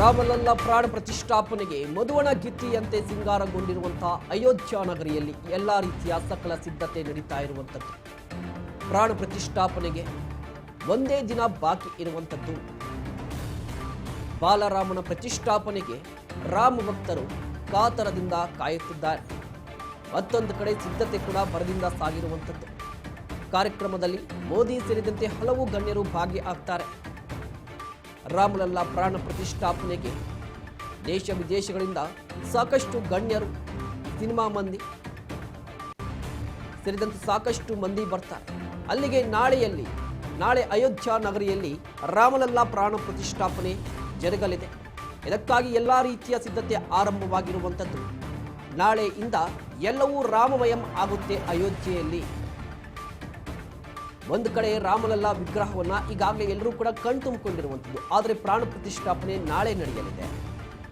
ರಾಮಲಲ್ಲ ಪ್ರಾಣ ಪ್ರತಿಷ್ಠಾಪನೆಗೆ ಮಧುವಣ ಗಿತ್ತಿಯಂತೆ ಸಿಂಗಾರಗೊಂಡಿರುವಂತಹ ಅಯೋಧ್ಯ ನಗರಿಯಲ್ಲಿ ಎಲ್ಲ ರೀತಿಯ ಸಕಲ ಸಿದ್ಧತೆ ನಡೀತಾ ಇರುವಂಥದ್ದು. ಪ್ರಾಣ ಪ್ರತಿಷ್ಠಾಪನೆಗೆ ಒಂದೇ ದಿನ ಬಾಕಿ ಇರುವಂಥದ್ದು. ಬಾಲರಾಮನ ಪ್ರತಿಷ್ಠಾಪನೆಗೆ ರಾಮ ಭಕ್ತರು ಕಾತರದಿಂದ ಕಾಯುತ್ತಿದ್ದಾರೆ. ಮತ್ತೊಂದು ಕಡೆ ಸಿದ್ಧತೆ ಕೂಡ ಬರದಿಂದ ಸಾಗಿರುವಂಥದ್ದು. ಕಾರ್ಯಕ್ರಮದಲ್ಲಿ ಮೋದಿ ಸೇರಿದಂತೆ ಹಲವು ಗಣ್ಯರು ಭಾಗಿಯಾಗ್ತಾರೆ. ರಾಮಲಲ್ಲ ಪ್ರಾಣ ಪ್ರತಿಷ್ಠಾಪನೆಗೆ ದೇಶ ವಿದೇಶಗಳಿಂದ ಸಾಕಷ್ಟು ಗಣ್ಯರು ಸಿನಿಮಾ ಮಂದಿ ಸೇರಿದಂತೆ ಸಾಕಷ್ಟು ಮಂದಿ ಬರ್ತಾರೆ. ಅಲ್ಲಿಗೆ ನಾಳೆಯಲ್ಲಿ, ನಾಳೆ ಅಯೋಧ್ಯ ನಗರಿಯಲ್ಲಿ ರಾಮಲಲ್ಲಾ ಪ್ರಾಣ ಪ್ರತಿಷ್ಠಾಪನೆ ಜರುಗಲಿದೆ. ಇದಕ್ಕಾಗಿ ಎಲ್ಲ ರೀತಿಯ ಸಿದ್ಧತೆ ಆರಂಭವಾಗಿರುವಂಥದ್ದು. ನಾಳೆಯಿಂದ ಎಲ್ಲವೂ ರಾಮಮಯಂ ಆಗುತ್ತೆ ಅಯೋಧ್ಯೆಯಲ್ಲಿ. ಒಂದು ಕಡೆ ರಾಮಲಲ್ಲಾ ವಿಗ್ರಹವನ್ನ ಈಗಾಗಲೇ ಎಲ್ಲರೂ ಕೂಡ ಕಣ್ತುಂಬಿಕೊಂಡಿರುವಂಥದ್ದು. ಆದರೆ ಪ್ರಾಣ ಪ್ರತಿಷ್ಠಾಪನೆ ನಾಳೆ ನಡೆಯಲಿದೆ.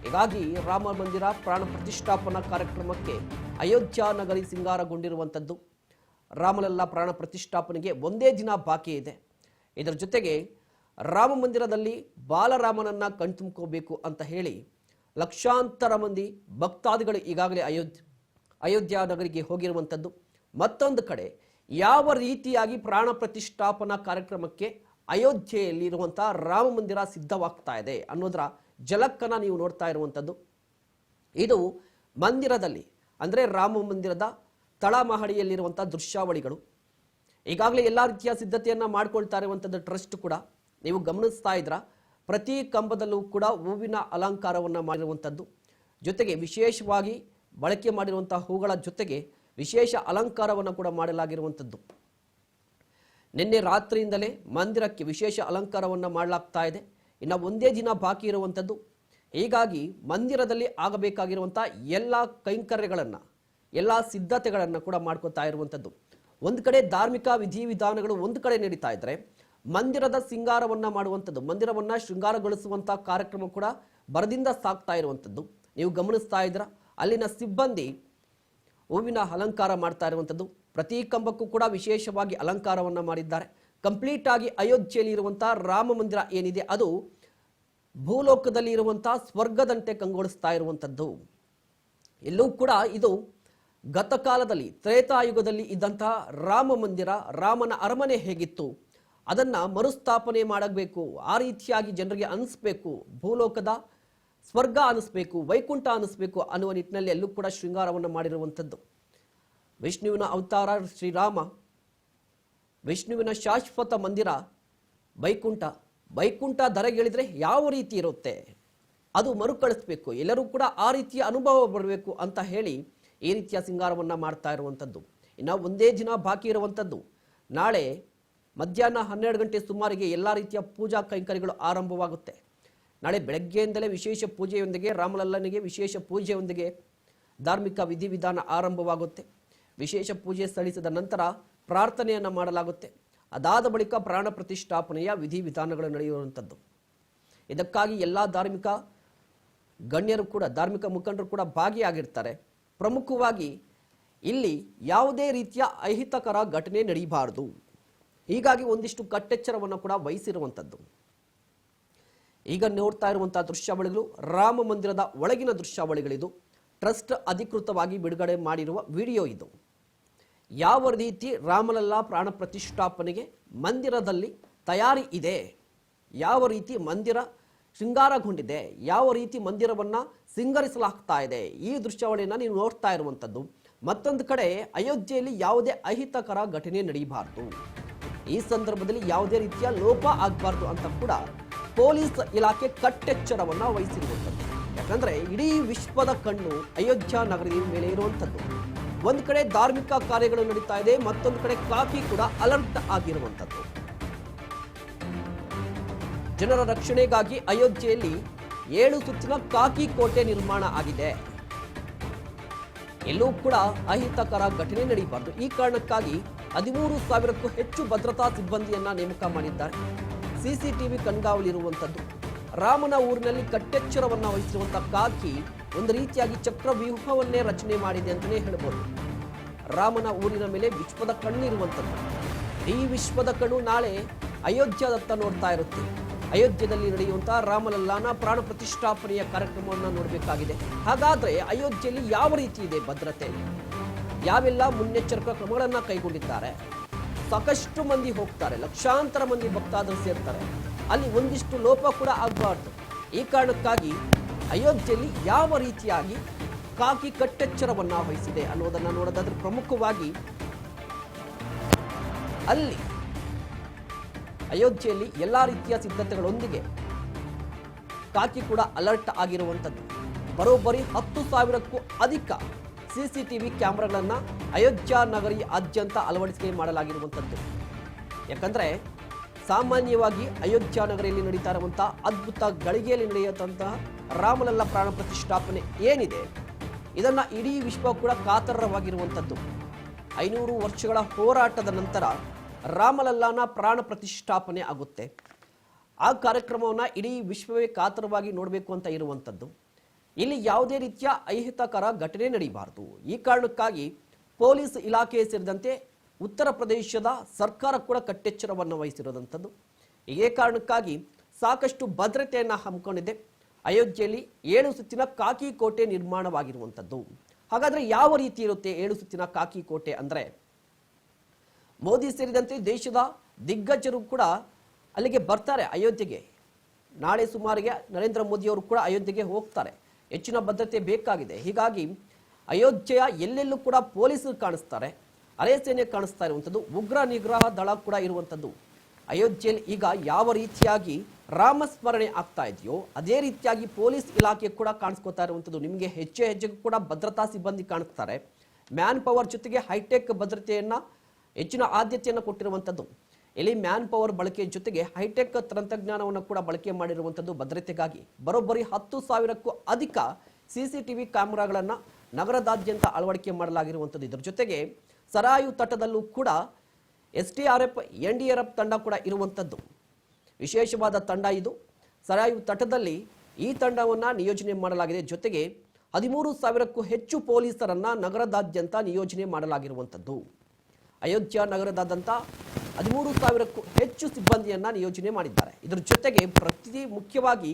ಹೀಗಾಗಿ ರಾಮ ಮಂದಿರ ಪ್ರಾಣ ಪ್ರತಿಷ್ಠಾಪನಾ ಕಾರ್ಯಕ್ರಮಕ್ಕೆ ಅಯೋಧ್ಯ ನಗರಿ ಸಿಂಗಾರಗೊಂಡಿರುವಂಥದ್ದು. ರಾಮಲಲ್ಲಾ ಪ್ರಾಣ ಪ್ರತಿಷ್ಠಾಪನೆಗೆ ಒಂದೇ ದಿನ ಬಾಕಿ ಇದೆ. ಇದರ ಜೊತೆಗೆ ರಾಮ ಮಂದಿರದಲ್ಲಿ ಬಾಲರಾಮನನ್ನ ಕಣ್ತುಂಬ್ಕೋಬೇಕು ಅಂತ ಹೇಳಿ ಲಕ್ಷಾಂತರ ಮಂದಿ ಭಕ್ತಾದಿಗಳು ಈಗಾಗಲೇ ಅಯೋಧ್ಯ ಅಯೋಧ್ಯ ನಗರಿಗೆ ಹೋಗಿರುವಂಥದ್ದು. ಮತ್ತೊಂದು ಕಡೆ ಯಾವ ರೀತಿಯಾಗಿ ಪ್ರಾಣ ಪ್ರತಿಷ್ಠಾಪನಾ ಕಾರ್ಯಕ್ರಮಕ್ಕೆ ಅಯೋಧ್ಯೆಯಲ್ಲಿ ಇರುವಂತಹ ರಾಮ ಮಂದಿರ ಸಿದ್ಧವಾಗ್ತಾ ಇದೆ ಅನ್ನೋದರ ಜಲಕ್ಕನ ನೀವು ನೋಡ್ತಾ ಇರುವಂಥದ್ದು. ಇದು ಮಂದಿರದಲ್ಲಿ, ಅಂದರೆ ರಾಮ ಮಂದಿರದ ತಳಮಹಡಿಯಲ್ಲಿರುವಂಥ ದೃಶ್ಯಾವಳಿಗಳು. ಈಗಾಗಲೇ ಎಲ್ಲ ರೀತಿಯ ಸಿದ್ಧತೆಯನ್ನು ಮಾಡ್ಕೊಳ್ತಾ ಇರುವಂಥದ್ದು ಟ್ರಸ್ಟ್ ಕೂಡ. ನೀವು ಗಮನಿಸ್ತಾ ಇದ್ರ, ಪ್ರತಿ ಕಂಬದಲ್ಲೂ ಕೂಡ ಹೂವಿನ ಅಲಂಕಾರವನ್ನು ಮಾಡಿರುವಂಥದ್ದು. ಜೊತೆಗೆ ವಿಶೇಷವಾಗಿ ಬಳಕೆ ಮಾಡಿರುವಂಥ ಹೂಗಳ ಜೊತೆಗೆ ವಿಶೇಷ ಅಲಂಕಾರವನ್ನು ಕೂಡ ಮಾಡಲಾಗಿರುವಂಥದ್ದು. ನಿನ್ನೆ ರಾತ್ರಿಯಿಂದಲೇ ಮಂದಿರಕ್ಕೆ ವಿಶೇಷ ಅಲಂಕಾರವನ್ನು ಮಾಡಲಾಗ್ತಾ ಇದೆ. ಇನ್ನು ಒಂದೇ ದಿನ ಬಾಕಿ ಇರುವಂಥದ್ದು. ಹೀಗಾಗಿ ಮಂದಿರದಲ್ಲಿ ಆಗಬೇಕಾಗಿರುವಂಥ ಎಲ್ಲ ಕೈಂಕರ್ಯಗಳನ್ನು, ಎಲ್ಲ ಸಿದ್ಧತೆಗಳನ್ನು ಕೂಡ ಮಾಡ್ಕೊತಾ ಇರುವಂಥದ್ದು. ಒಂದು ಕಡೆ ಧಾರ್ಮಿಕ ವಿಧಿವಿಧಾನಗಳು ಒಂದು ಕಡೆ ನಡೀತಾ ಇದ್ದರೆ ಮಂದಿರದ ಸಿಂಗಾರವನ್ನು ಮಾಡುವಂಥದ್ದು, ಮಂದಿರವನ್ನು ಶೃಂಗಾರಗೊಳಿಸುವಂಥ ಕಾರ್ಯಕ್ರಮ ಕೂಡ ಬರದಿಂದ ಸಾಗ್ತಾ ಇರುವಂಥದ್ದು. ನೀವು ಗಮನಿಸ್ತಾ ಇದ್ದೀರಾ? ಅಲ್ಲಿನ ಸಿಬ್ಬಂದಿ ಹೂವಿನ ಅಲಂಕಾರ ಮಾಡ್ತಾ ಇರುವಂಥದ್ದು. ಪ್ರತಿ ಕಂಬಕ್ಕೂ ಕೂಡ ವಿಶೇಷವಾಗಿ ಅಲಂಕಾರವನ್ನು ಮಾಡಿದ್ದಾರೆ. ಕಂಪ್ಲೀಟ್ ಆಗಿ ಅಯೋಧ್ಯೆಯಲ್ಲಿ ಇರುವಂಥ ರಾಮ ಮಂದಿರ ಏನಿದೆ, ಅದು ಭೂಲೋಕದಲ್ಲಿ ಇರುವಂಥ ಸ್ವರ್ಗದಂತೆ ಕಂಗೊಳಿಸ್ತಾ ಇರುವಂಥದ್ದು. ಎಲ್ಲೂ ಕೂಡ ಇದು ಗತಕಾಲದಲ್ಲಿ, ತ್ರೇತಾಯುಗದಲ್ಲಿ ಇದ್ದಂತಹ ರಾಮ ಮಂದಿರ, ರಾಮನ ಅರಮನೆ ಹೇಗಿತ್ತು, ಅದನ್ನು ಮರುಸ್ಥಾಪನೆ ಮಾಡಬೇಕು, ಆ ರೀತಿಯಾಗಿ ಜನರಿಗೆ ಅನಿಸ್ಬೇಕು. ಭೂಲೋಕದ ಸ್ವರ್ಗ ಅನಿಸ್ಬೇಕು ವೈಕುಂಠ ಅನಿಸ್ಬೇಕು ಅನ್ನುವ ನಿಟ್ಟಿನಲ್ಲಿ ಎಲ್ಲೂ ಕೂಡ ಶೃಂಗಾರವನ್ನು ಮಾಡಿರುವಂಥದ್ದು. ವಿಷ್ಣುವಿನ ಅವತಾರ ಶ್ರೀರಾಮ, ವಿಷ್ಣುವಿನ ಶಾಶ್ವತ ಮಂದಿರ, ವೈಕುಂಠ. ವೈಕುಂಠ ಧರೆಗಿಳಿದರೆ ಯಾವ ರೀತಿ ಇರುತ್ತೆ? ಅದು ಮರುಕಳಿಸ್ಬೇಕು. ಎಲ್ಲರೂ ಕೂಡ ಆ ರೀತಿಯ ಅನುಭವ ಬರಬೇಕು ಅಂತ ಹೇಳಿ ಈ ರೀತಿಯ ಸಿಂಗಾರವನ್ನು ಮಾಡ್ತಾ ಇರುವಂಥದ್ದು. ಇನ್ನು ಒಂದೇ ದಿನ ಬಾಕಿ ಇರುವಂಥದ್ದು. ನಾಳೆ ಮಧ್ಯಾಹ್ನ ಹನ್ನೆರಡು ಗಂಟೆ ಸುಮಾರಿಗೆ ಎಲ್ಲ ರೀತಿಯ ಪೂಜಾ ಕೈಂಕರ್ಯಗಳು ಆರಂಭವಾಗುತ್ತೆ. ನಾಳೆ ಬೆಳಗ್ಗೆಯಿಂದಲೇ ವಿಶೇಷ ಪೂಜೆಯೊಂದಿಗೆ, ರಾಮಲಲ್ಲನಿಗೆ ವಿಶೇಷ ಪೂಜೆಯೊಂದಿಗೆ ಧಾರ್ಮಿಕ ವಿಧಿವಿಧಾನ ಆರಂಭವಾಗುತ್ತೆ. ವಿಶೇಷ ಪೂಜೆ ಸಲ್ಲಿಸಿದ ನಂತರ ಪ್ರಾರ್ಥನೆಯನ್ನು ಮಾಡಲಾಗುತ್ತೆ. ಅದಾದ ಬಳಿಕ ಪ್ರಾಣ ಪ್ರತಿಷ್ಠಾಪನೆಯ ವಿಧಿವಿಧಾನಗಳು ನಡೆಯುವಂಥದ್ದು. ಇದಕ್ಕಾಗಿ ಎಲ್ಲ ಧಾರ್ಮಿಕ ಗಣ್ಯರು ಕೂಡ, ಧಾರ್ಮಿಕ ಮುಖಂಡರು ಕೂಡ ಭಾಗಿಯಾಗಿರ್ತಾರೆ. ಪ್ರಮುಖವಾಗಿ ಇಲ್ಲಿ ಯಾವುದೇ ರೀತಿಯ ಅಹಿತಕರ ಘಟನೆ ನಡೀಬಾರದು. ಹೀಗಾಗಿ ಒಂದಿಷ್ಟು ಕಟ್ಟೆಚ್ಚರವನ್ನು ಕೂಡ ವಹಿಸಿರುವಂಥದ್ದು. ಈಗ ನೋಡ್ತಾ ಇರುವಂತಹ ದೃಶ್ಯಾವಳಿಗಳು ರಾಮ ಮಂದಿರದ ಒಳಗಿನ ದೃಶ್ಯಾವಳಿಗಳಿದು. ಟ್ರಸ್ಟ್ ಅಧಿಕೃತವಾಗಿ ಬಿಡುಗಡೆ ಮಾಡಿರುವ ವಿಡಿಯೋ ಇದು. ಯಾವ ರೀತಿ ರಾಮಲಲ್ಲಾ ಪ್ರಾಣ ಪ್ರತಿಷ್ಠಾಪನೆಗೆ ಮಂದಿರದಲ್ಲಿ ತಯಾರಿ ಇದೆ? ಯಾವ ರೀತಿ ಮಂದಿರ ಶೃಂಗಾರಗೊಂಡಿದೆ? ಯಾವ ರೀತಿ ಮಂದಿರವನ್ನ ಸಿಂಗರಿಸಲಾಗ್ತಾ ಇದೆ? ಈ ದೃಶ್ಯಾವಳಿಯನ್ನು ನೀವು ನೋಡ್ತಾ ಇರುವಂಥದ್ದು ಮತ್ತೊಂದು ಕಡೆ ಅಯೋಧ್ಯೆಯಲ್ಲಿ ಯಾವುದೇ ಅಹಿತಕರ ಘಟನೆ ನಡೆಯಬಾರದು ಈ ಸಂದರ್ಭದಲ್ಲಿ ಯಾವುದೇ ರೀತಿಯ ಲೋಪ ಆಗಬಾರ್ದು ಅಂತ ಕೂಡ ಪೊಲೀಸ್ ಇಲಾಖೆ ಕಟ್ಟೆಚ್ಚರವನ್ನ ವಹಿಸಿರುವಂಥದ್ದು. ಯಾಕಂದ್ರೆ ಇಡೀ ವಿಶ್ವದ ಕಣ್ಣು ಅಯೋಧ್ಯ ನಗರದ ಮೇಲೆ ಇರುವಂಥದ್ದು. ಒಂದು ಕಡೆ ಧಾರ್ಮಿಕ ಕಾರ್ಯಗಳು ನಡೀತಾ ಇದೆ, ಮತ್ತೊಂದು ಕಡೆ ಕಾಫಿ ಕೂಡ ಅಲರ್ಟ್ ಆಗಿರುವಂಥದ್ದು. ಜನರ ರಕ್ಷಣೆಗಾಗಿ ಅಯೋಧ್ಯೆಯಲ್ಲಿ ಏಳು ಸುತ್ತಿನ ಕಾಕಿ ಕೋಟೆ ನಿರ್ಮಾಣ ಆಗಿದೆ. ಎಲ್ಲೂ ಕೂಡ ಅಹಿತಕರ ಘಟನೆ ನಡೆಯಬಾರದು ಈ ಕಾರಣಕ್ಕಾಗಿ ಹದಿಮೂರು ಸಾವಿರಕ್ಕೂ ಹೆಚ್ಚು ಭದ್ರತಾ ಸಿಬ್ಬಂದಿಯನ್ನ ನೇಮಕ ಮಾಡಿದ್ದಾರೆ. ಸಿಸಿಟಿವಿ ಕಣ್ಗಾವಲಿರುವಂಥದ್ದು. ರಾಮನ ಊರಿನಲ್ಲಿ ಕಟ್ಟೆಚ್ಚರವನ್ನು ವಹಿಸಿರುವಂತಹ ಕಾಕಿ ಒಂದು ರೀತಿಯಾಗಿ ಚಕ್ರವ್ಯೂಹವನ್ನೇ ರಚನೆ ಮಾಡಿದೆ ಅಂತಲೇ ಹೇಳ್ಬೋದು. ರಾಮನ ಊರಿನ ಮೇಲೆ ವಿಶ್ವದ ಕಣ್ಣಿರುವಂಥದ್ದು ಈ ವಿಶ್ವದ ಕಣ್ಣು ನಾಳೆ ಅಯೋಧ್ಯದತ್ತ ನೋಡ್ತಾ ಇರುತ್ತೆ. ಅಯೋಧ್ಯದಲ್ಲಿ ನಡೆಯುವಂತಹ ರಾಮಲಲ್ಲಾನ ಪ್ರಾಣ ಪ್ರತಿಷ್ಠಾಪನೆಯ ಕಾರ್ಯಕ್ರಮವನ್ನು ನೋಡಬೇಕಾಗಿದೆ. ಹಾಗಾದ್ರೆ ಅಯೋಧ್ಯೆಯಲ್ಲಿ ಯಾವ ರೀತಿ ಇದೆ ಭದ್ರತೆ? ಯಾವೆಲ್ಲ ಮುನ್ನೆಚ್ಚರಿಕಾ ಕ್ರಮಗಳನ್ನು ಕೈಗೊಂಡಿದ್ದಾರೆ? ಸಾಕಷ್ಟು ಮಂದಿ ಹೋಗ್ತಾರೆ, ಲಕ್ಷಾಂತರ ಮಂದಿ ಭಕ್ತಾದರು ಸೇರ್ತಾರೆ. ಅಲ್ಲಿ ಒಂದಿಷ್ಟು ಲೋಪ ಕೂಡ ಆಗಬಾರ್ದು. ಈ ಕಾರಣಕ್ಕಾಗಿ ಅಯೋಧ್ಯೆಯಲ್ಲಿ ಯಾವ ರೀತಿಯಾಗಿ ಕಾಕಿ ಕಟ್ಟೆಚ್ಚರವನ್ನು ವಹಿಸಿದೆ ಅನ್ನೋದನ್ನು ನೋಡೋದಾದ್ರೆ ಪ್ರಮುಖವಾಗಿ ಅಲ್ಲಿ ಅಯೋಧ್ಯೆಯಲ್ಲಿ ಎಲ್ಲ ರೀತಿಯ ಸಿದ್ಧತೆಗಳೊಂದಿಗೆ ಕಾಕಿ ಕೂಡ ಅಲರ್ಟ್ ಆಗಿರುವಂಥದ್ದು. ಬರೋಬ್ಬರಿ ಹತ್ತು ಸಾವಿರಕ್ಕೂ ಅಧಿಕ ಸಿಸಿಟಿವಿ ಕ್ಯಾಮ್ರಾಗಳನ್ನು ಅಯೋಧ್ಯ ನಗರಿ ಆದ್ಯಂತ ಅಳವಡಿಕೆ ಮಾಡಲಾಗಿರುವಂಥದ್ದು. ಯಾಕಂದರೆ ಸಾಮಾನ್ಯವಾಗಿ ಅಯೋಧ್ಯ ನಗರಿಯಲ್ಲಿ ನಡೀತಾ ಇರುವಂಥ ಅದ್ಭುತ ಗಳಿಗೆಯಲ್ಲಿ ನಡೆಯುವಂತಹ ರಾಮಲಲ್ಲ ಪ್ರಾಣ ಪ್ರತಿಷ್ಠಾಪನೆ ಏನಿದೆ, ಇದನ್ನು ಇಡೀ ವಿಶ್ವ ಕೂಡ ಕಾತರವಾಗಿರುವಂಥದ್ದು. ಐನೂರು ವರ್ಷಗಳ ಹೋರಾಟದ ನಂತರ ರಾಮಲಲ್ಲಾನ ಪ್ರಾಣ ಪ್ರತಿಷ್ಠಾಪನೆ ಆಗುತ್ತೆ. ಆ ಕಾರ್ಯಕ್ರಮವನ್ನು ಇಡೀ ವಿಶ್ವವೇ ಕಾತರವಾಗಿ ನೋಡಬೇಕು ಅಂತ ಇರುವಂಥದ್ದು. ಇಲ್ಲಿ ಯಾವುದೇ ರೀತಿಯ ಅಹಿತಕರ ಘಟನೆ ನಡೆಯಬಾರದು ಈ ಕಾರಣಕ್ಕಾಗಿ ಪೊಲೀಸ್ ಇಲಾಖೆ ಸೇರಿದಂತೆ ಉತ್ತರ ಪ್ರದೇಶದ ಸರ್ಕಾರ ಕೂಡ ಕಟ್ಟೆಚ್ಚರವನ್ನು ವಹಿಸಿರುವಂಥದ್ದು ಇದೇ ಕಾರಣಕ್ಕಾಗಿ ಸಾಕಷ್ಟು ಭದ್ರತೆಯನ್ನು ಹಮ್ಮಿಕೊಂಡಿದೆ. ಅಯೋಧ್ಯೆಯಲ್ಲಿ ಏಳು ಸುತ್ತಿನ ಕಾಕಿ ಕೋಟೆ ನಿರ್ಮಾಣವಾಗಿರುವಂಥದ್ದು. ಹಾಗಾದ್ರೆ ಯಾವ ರೀತಿ ಇರುತ್ತೆ ಏಳು ಸುತ್ತಿನ ಕಾಕಿ ಕೋಟೆ ಅಂದ್ರೆ? ಮೋದಿ ಸೇರಿದಂತೆ ದೇಶದ ದಿಗ್ಗಜರು ಕೂಡ ಅಲ್ಲಿಗೆ ಬರ್ತಾರೆ ಅಯೋಧ್ಯೆಗೆ. ನಾಳೆ ಸುಮಾರಿಗೆ ನರೇಂದ್ರ ಮೋದಿಯವರು ಕೂಡ ಅಯೋಧ್ಯೆಗೆ ಹೋಗ್ತಾರೆ. ಹೆಚ್ಚಿನ ಭದ್ರತೆ ಬೇಕಾಗಿದೆ. ಹೀಗಾಗಿ ಅಯೋಧ್ಯೆಯ ಎಲ್ಲೆಲ್ಲೂ ಕೂಡ ಪೊಲೀಸರು ಕಾಣಿಸ್ತಾರೆ, ಅರೆ ಸೇನೆ ಕಾಣಿಸ್ತಾ ಇರುವಂಥದ್ದು ಉಗ್ರ ನಿಗ್ರಹ ದಳ ಕೂಡ ಇರುವಂಥದ್ದು ಅಯೋಧ್ಯೆಯಲ್ಲಿ ಈಗ ಯಾವ ರೀತಿಯಾಗಿ ರಾಮಸ್ಮರಣೆ ಆಗ್ತಾ ಇದೆಯೋ, ಅದೇ ರೀತಿಯಾಗಿ ಪೊಲೀಸ್ ಇಲಾಖೆ ಕೂಡ ಕಾಣಿಸ್ಕೋತಾ ಇರುವಂಥದ್ದು ನಿಮಗೆ ಹೆಜ್ಜೆ ಹೆಜ್ಜೆಗೂ ಕೂಡ ಭದ್ರತಾ ಸಿಬ್ಬಂದಿ ಕಾಣಿಸ್ತಾರೆ. ಮ್ಯಾನ್ ಪವರ್ ಜೊತೆಗೆ ಹೈಟೆಕ್ ಭದ್ರತೆಯನ್ನು ಹೆಚ್ಚಿನ ಆದ್ಯತೆಯನ್ನು ಕೊಟ್ಟಿರುವಂಥದ್ದು ಇಲ್ಲಿ ಮ್ಯಾನ್ ಪವರ್ ಬಳಕೆ ಜೊತೆಗೆ ಹೈಟೆಕ್ ತಂತ್ರಜ್ಞಾನವನ್ನು ಕೂಡ ಬಳಕೆ ಮಾಡಿರುವಂಥದ್ದು ಭದ್ರತೆಗಾಗಿ. ಬರೋಬ್ಬರಿ ಹತ್ತು ಸಾವಿರಕ್ಕೂ ಅಧಿಕ ಸಿಸಿಟಿವಿ ಕ್ಯಾಮೆರಾಗಳನ್ನು ನಗರದಾದ್ಯಂತ ಅಳವಡಿಕೆ ಮಾಡಲಾಗಿರುವಂಥದ್ದು. ಇದರ ಜೊತೆಗೆ ಸರಾಯು ತಟದಲ್ಲೂ ಕೂಡ S T R F, N D R F ತಂಡ ಕೂಡ ಇರುವಂಥದ್ದು. ವಿಶೇಷವಾದ ತಂಡ ಇದು. ಸರಾಯು ತಟದಲ್ಲಿ ಈ ತಂಡವನ್ನು ನಿಯೋಜನೆ ಮಾಡಲಾಗಿದೆ. ಜೊತೆಗೆ ಹದಿಮೂರು ಸಾವಿರಕ್ಕೂ ಹೆಚ್ಚು ಪೊಲೀಸರನ್ನು ನಗರದಾದ್ಯಂತ ನಿಯೋಜನೆ ಮಾಡಲಾಗಿರುವಂಥದ್ದು. ಅಯೋಧ್ಯ ನಗರದಾದ್ಯಂತ ಹದಿಮೂರು ಸಾವಿರಕ್ಕೂ ಹೆಚ್ಚು ಸಿಬ್ಬಂದಿಯನ್ನು ನಿಯೋಜನೆ ಮಾಡಿದ್ದಾರೆ. ಇದರ ಜೊತೆಗೆ ಪ್ರತಿ ಮುಖ್ಯವಾಗಿ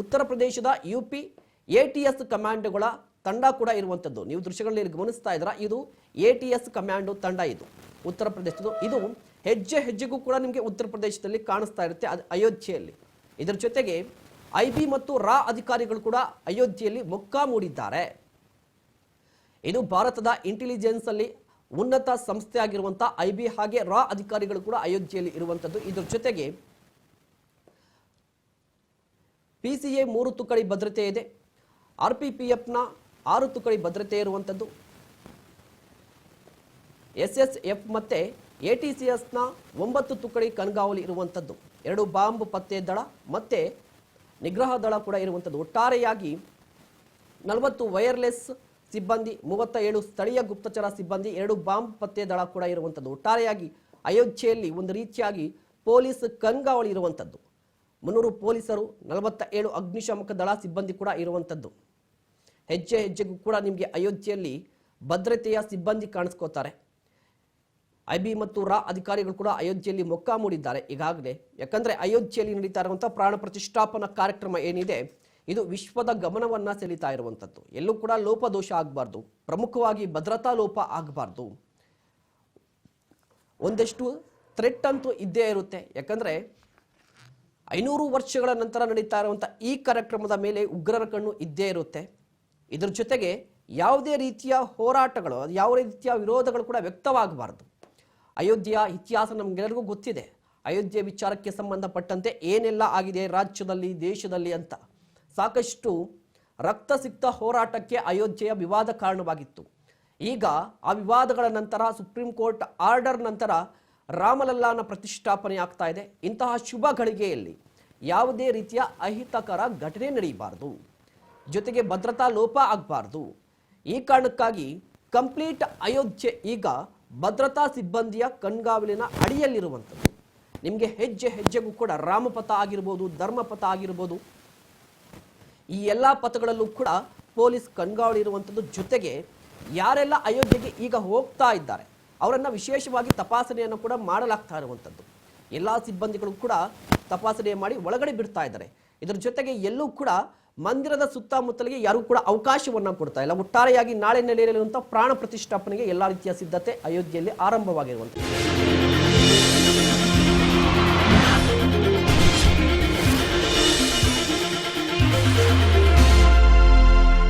ಉತ್ತರ ಪ್ರದೇಶದ U P A T S ಕಮಾಂಡ್ಗಳ ತಂಡ ಕೂಡ ಇರುವಂಥದ್ದು ನೀವು ದೃಶ್ಯಗಳಲ್ಲಿ ಗಮನಿಸ್ತಾ ಇದ್ದೀರಾ, ಇದು ಎ ಟಿ ಎಸ್ ಕಮಾಂಡು ತಂಡ ಇದು. ಉತ್ತರ ಪ್ರದೇಶದ್ದು. ಇದು ಹೆಜ್ಜೆ ಹೆಜ್ಜೆಗೂ ಕೂಡ ನಿಮಗೆ ಉತ್ತರ ಪ್ರದೇಶದಲ್ಲಿ ಕಾಣಿಸ್ತಾ ಇರುತ್ತೆ, ಅದು ಅಯೋಧ್ಯೆಯಲ್ಲಿ. ಇದರ ಜೊತೆಗೆ ಐ ಬಿ ಮತ್ತು ರಾ ಅಧಿಕಾರಿಗಳು ಕೂಡ ಅಯೋಧ್ಯೆಯಲ್ಲಿ ಮೊಕ್ಕ ಮೂಡಿದ್ದಾರೆ. ಇದು ಭಾರತದ ಇಂಟೆಲಿಜೆನ್ಸ್ ಅಲ್ಲಿ ಉನ್ನತ ಸಂಸ್ಥೆ ಆಗಿರುವಂತಹ ಐ ಬಿ ಹಾಗೆ ರಾ ಅಧಿಕಾರಿಗಳು ಕೂಡ ಅಯೋಧ್ಯೆಯಲ್ಲಿ ಇರುವಂತದ್ದು. ಇದರ ಜೊತೆಗೆ ಪಿ ಸಿ ಎ ಮೂರು ತುಕಡಿ ಭದ್ರತೆ ಇದೆ. ಆರ್ ಪಿ ಪಿ ಎಫ್ನ ಆರು ತುಕಡಿ ಭದ್ರತೆ ಇರುವಂಥದ್ದು ಎಸ್ ಎಸ್ ಎಫ್ ಮತ್ತೆ ಎ ಟಿ ಸಿ ಎಸ್ನ ಒಂಬತ್ತು ತುಕಡಿ ಕಣ್ಗಾವಲು ಇರುವಂಥದ್ದು ಎರಡು ಬಾಂಬ್ ಪತ್ತೆ ದಳ ಮತ್ತೆ ನಿಗ್ರಹ ದಳ ಕೂಡ ಇರುವಂಥದ್ದು ಒಟ್ಟಾರೆಯಾಗಿ ನಲವತ್ತು ವೈರ್ಲೆಸ್ ಸಿಬ್ಬಂದಿ ಮೂವತ್ತ ಏಳು ಸ್ಥಳೀಯ ಗುಪ್ತಚರ ಸಿಬ್ಬಂದಿ, ಎರಡು ಬಾಂಬ್ ಪತ್ತೆ ದಳ ಕೂಡ ಇರುವಂಥದ್ದು. ಒಟ್ಟಾರೆಯಾಗಿ ಅಯೋಧ್ಯೆಯಲ್ಲಿ ಒಂದು ರೀತಿಯಾಗಿ ಪೊಲೀಸ್ ಕಂಗಾವಳಿ ಇರುವಂಥದ್ದು. ಮುನ್ನೂರು ಪೊಲೀಸರು ನಲವತ್ತ ಏಳು ಅಗ್ನಿಶಾಮಕ ದಳ ಸಿಬ್ಬಂದಿ ಕೂಡ ಇರುವಂಥದ್ದು. ಹೆಜ್ಜೆ ಹೆಜ್ಜೆಗೂ ಕೂಡ ನಿಮಗೆ ಅಯೋಧ್ಯೆಯಲ್ಲಿ ಭದ್ರತೆಯ ಸಿಬ್ಬಂದಿ ಕಾಣಿಸ್ಕೋತಾರೆ. ಐ ಬಿ ಮತ್ತು ರಾ ಅಧಿಕಾರಿಗಳು ಕೂಡ ಅಯೋಧ್ಯೆಯಲ್ಲಿ ಮೊಕ್ಕ ಮೂಡಿದ್ದಾರೆ. ಈಗಾಗಲೇ, ಯಾಕಂದರೆ ಅಯೋಧ್ಯೆಯಲ್ಲಿ ನಡೀತಾ ಇರುವಂಥ ಪ್ರಾಣ ಪ್ರತಿಷ್ಠಾಪನಾ ಕಾರ್ಯಕ್ರಮ ಏನಿದೆ ಇದು ವಿಶ್ವದ ಗಮನವನ್ನ ಸೆಳೀತಾ ಇರುವಂಥದ್ದು. ಎಲ್ಲೂ ಕೂಡ ಲೋಪದೋಷ ಆಗಬಾರ್ದು. ಪ್ರಮುಖವಾಗಿ ಭದ್ರತಾ ಲೋಪ ಆಗಬಾರ್ದು. ಒಂದಷ್ಟು ಥ್ರೆಟ್ ಅಂತೂ ಇದ್ದೇ ಇರುತ್ತೆ. ಯಾಕಂದ್ರೆ ಐನೂರು ವರ್ಷಗಳ ನಂತರ ನಡೀತಾ ಇರುವಂಥ ಈ ಕಾರ್ಯಕ್ರಮದ ಮೇಲೆ ಉಗ್ರರ ಕಣ್ಣು ಇದ್ದೇ ಇರುತ್ತೆ. ಇದರ ಜೊತೆಗೆ ಯಾವುದೇ ರೀತಿಯ ಹೋರಾಟಗಳು ಯಾವ ರೀತಿಯ ವಿರೋಧಗಳು ಕೂಡ ವ್ಯಕ್ತವಾಗಬಾರ್ದು. ಅಯೋಧ್ಯೆಯ ಇತಿಹಾಸ ನಮಗೆಲ್ಲರಿಗೂ ಗೊತ್ತಿದೆ. ಅಯೋಧ್ಯೆ ವಿಚಾರಕ್ಕೆ ಸಂಬಂಧಪಟ್ಟಂತೆ ಏನೆಲ್ಲ ಆಗಿದೆ ರಾಜ್ಯದಲ್ಲಿ, ದೇಶದಲ್ಲಿ ಅಂತ. ಸಾಕಷ್ಟು ರಕ್ತಸಿಕ್ತ ಹೋರಾಟಕ್ಕೆ ಅಯೋಧ್ಯೆಯ ವಿವಾದ ಕಾರಣವಾಗಿತ್ತು. ಈಗ ಆ ವಿವಾದಗಳ ನಂತರ ಸುಪ್ರೀಂ ಕೋರ್ಟ್ ಆರ್ಡರ್ ನಂತರ ರಾಮಲಲ್ಲಾನ ಪ್ರತಿಷ್ಠಾಪನೆ ಆಗ್ತಾ ಇದೆ. ಇಂತಹ ಶುಭ ಗಳಿಗೆಯಲ್ಲಿ ಯಾವುದೇ ರೀತಿಯ ಅಹಿತಕರ ಘಟನೆ ನಡೆಯಬಾರದು. ಜೊತೆಗೆ ಭದ್ರತಾ ಲೋಪ ಆಗಬಾರ್ದು. ಈ ಕಾರಣಕ್ಕಾಗಿ ಕಂಪ್ಲೀಟ್ ಅಯೋಧ್ಯೆ ಈಗ ಭದ್ರತಾ ಸಿಬ್ಬಂದಿಯ ಕಣ್ಗಾವಲಿನ ಅಡಿಯಲ್ಲಿರುವಂಥದ್ದು. ನಿಮಗೆ ಹೆಜ್ಜೆ ಹೆಜ್ಜೆಗೂ ಕೂಡ ರಾಮಪಥ ಆಗಿರ್ಬೋದು, ಧರ್ಮಪಥ ಆಗಿರ್ಬೋದು ಈ ಎಲ್ಲ ಪಥಗಳಲ್ಲೂ ಕೂಡ ಪೊಲೀಸ್ ಕಣ್ಗಾವಲು ಇರುವಂಥದ್ದು ಜೊತೆಗೆ ಯಾರೆಲ್ಲ ಅಯೋಧ್ಯೆಗೆ ಈಗ ಹೋಗ್ತಾ ಇದ್ದಾರೆ, ಅವರನ್ನು ವಿಶೇಷವಾಗಿ ತಪಾಸಣೆಯನ್ನು ಕೂಡ ಮಾಡಲಾಗ್ತಾ ಇರುವಂಥದ್ದು ಎಲ್ಲ ಸಿಬ್ಬಂದಿಗಳು ಕೂಡ ತಪಾಸಣೆ ಮಾಡಿ ಒಳಗಡೆ ಬಿಡ್ತಾ ಇದ್ದಾರೆ. ಇದರ ಜೊತೆಗೆ ಎಲ್ಲೂ ಕೂಡ ಮಂದಿರದ ಸುತ್ತಮುತ್ತಲಿಗೆ ಯಾರೂ ಕೂಡ ಅವಕಾಶವನ್ನು ಕೊಡ್ತಾ ಇಲ್ಲ. ಒಟ್ಟಾರೆಯಾಗಿ ನಾಳೆ ನೆಲೆಯಲ್ಲಿರುವಂಥ ಪ್ರಾಣ ಪ್ರತಿಷ್ಠಾಪನೆಗೆ ಎಲ್ಲ ರೀತಿಯ ಸಿದ್ಧತೆ ಅಯೋಧ್ಯೆಯಲ್ಲಿ ಆರಂಭವಾಗಿರುವಂಥದ್ದು.